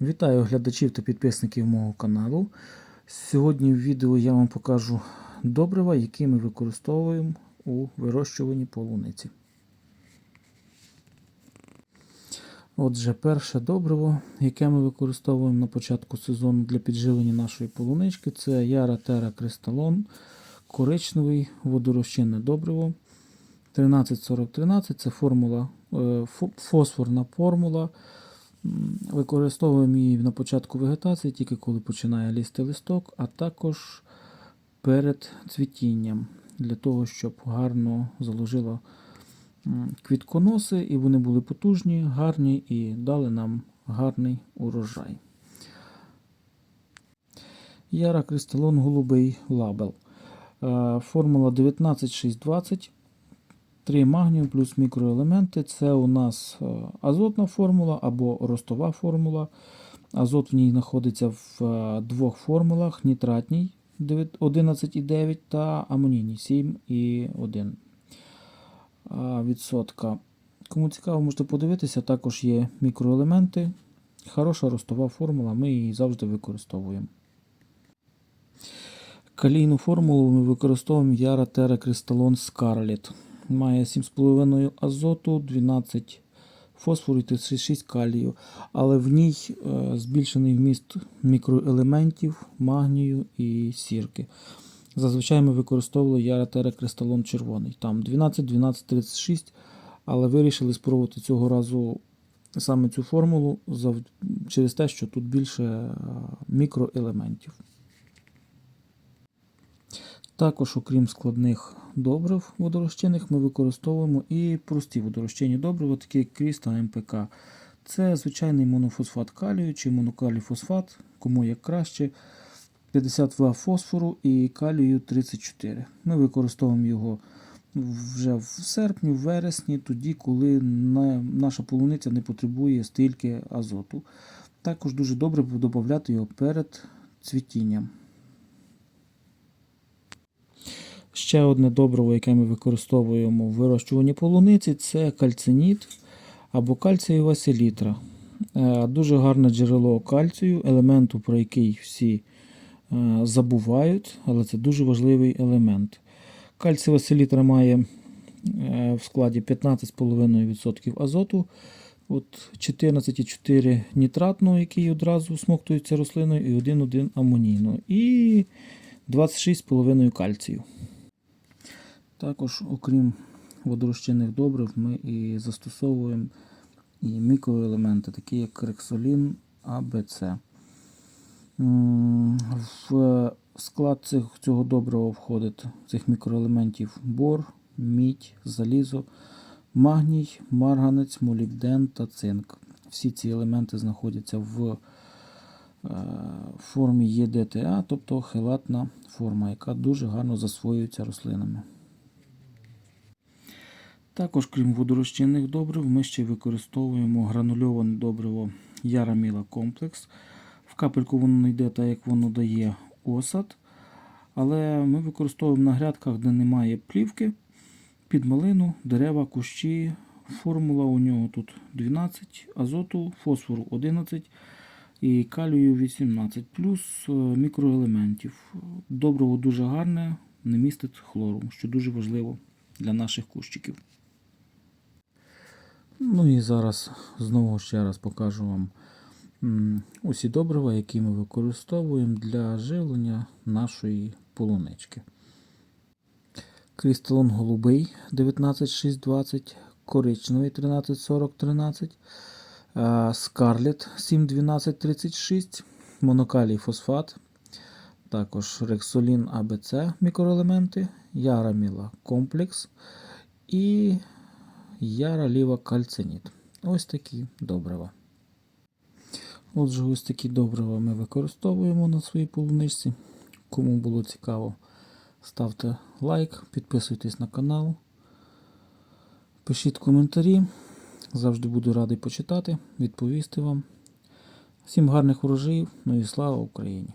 Вітаю глядачів та підписників мого каналу. Сьогодні в відео я вам покажу добрива, які ми використовуємо у вирощуванні полуниці. Отже, перше добриво, яке ми використовуємо на початку сезону для підживлення нашої полунички, це Яра Тера Кристалон, коричневий водорозчинне добриво. 134013 це формула, е, фосфорна формула. Використовуємо її на початку вегетації, тільки коли починає лізти листок, а також перед цвітінням, для того, щоб гарно заложило квітконоси, і вони були потужні, гарні і дали нам гарний урожай. Яра Кристалон голубий лабел. Е, Формула 19620. 3 магнію плюс мікроелементи. Це у нас е, азотна формула або ростова формула. Азот в ній знаходиться в е, двох формулах: нітратній 11,9 та амонійній 7,1 а, відсотка. Кому цікаво, можете подивитися, також є мікроелементи. Хороша ростова формула, ми її завжди використовуємо. Калійну формулу ми використовуємо Яра Тера Кристалон Scarlet. Має 7,5 азоту, 12 фосфору і 36 калію. Але в ній е, збільшений вміст мікроелементів, магнію і сірки. Зазвичай ми використовували Яра Тера Кристалон червоний. Там 12, 12, 36, але вирішили спробувати цього разу саме цю формулу через те, що тут більше е, мікроелементів. Також, окрім складних добрив водорозчинних, ми використовуємо і прості водорозчинні добрива, такі як кріс та МПК. Це звичайний монофосфат калію чи монокалій фосфат, кому як краще. 52 фосфору і калію 34. Ми використовуємо його вже в серпні, в вересні, тоді, коли на- наша полуниця не потребує стільки азоту. Також дуже добре додати його перед цвітінням. Ще одне добриво, яке ми використовуємо в вирощуванні полуниці, це кальциніт або кальцієва селітра. Е, Дуже гарне джерело кальцію, елементу, про який всі е, забувають, але це дуже важливий елемент. Кальцієва селітра має е, в складі 15,5% азоту, от 14,4 нітратного, який одразу смоктується рослиною, і 1,1 амонійного, і 26,5 кальцію. Також, окрім водорозчинних добрив, ми і застосовуємо і мікроелементи, такі як рексолін АБЦ. В склад цих, цього добрива входить цих мікроелементів бор, мідь, залізо, магній, марганець, молібден та цинк. Всі ці елементи знаходяться в е, формі ЄДТА, тобто хелатна форма, яка дуже гарно засвоюється рослинами. Також, крім водорозчинних добрив, ми ще використовуємо гранульоване добриво Яраміла комплекс. В капельку воно не йде так, як воно дає осад. Але ми використовуємо на грядках, де немає плівки, під малину, дерева, кущі. Формула у нього тут 12, азоту, фосфору 11 і калію 18, плюс е, мікроелементів. Добриво дуже гарне, не містить хлору, що дуже важливо для наших кущиків. Ну і зараз знову ще раз покажу вам усі добрива, які ми використовуємо для живлення нашої полунички. Крісталон голубий 19620, коричневий 134013, Скарлет 71236, монокалій фосфат, також рексолін АБЦ мікроелементи, Яраміла комплекс і Яра Ліва кальциніт. Ось такі добрива. Отже, ось такі добрива ми використовуємо на своїй полуничці. Кому було цікаво, ставте лайк, підписуйтесь на канал, пишіть коментарі. Завжди буду радий почитати, відповісти вам. Всім гарних урожаїв, ну і слава Україні!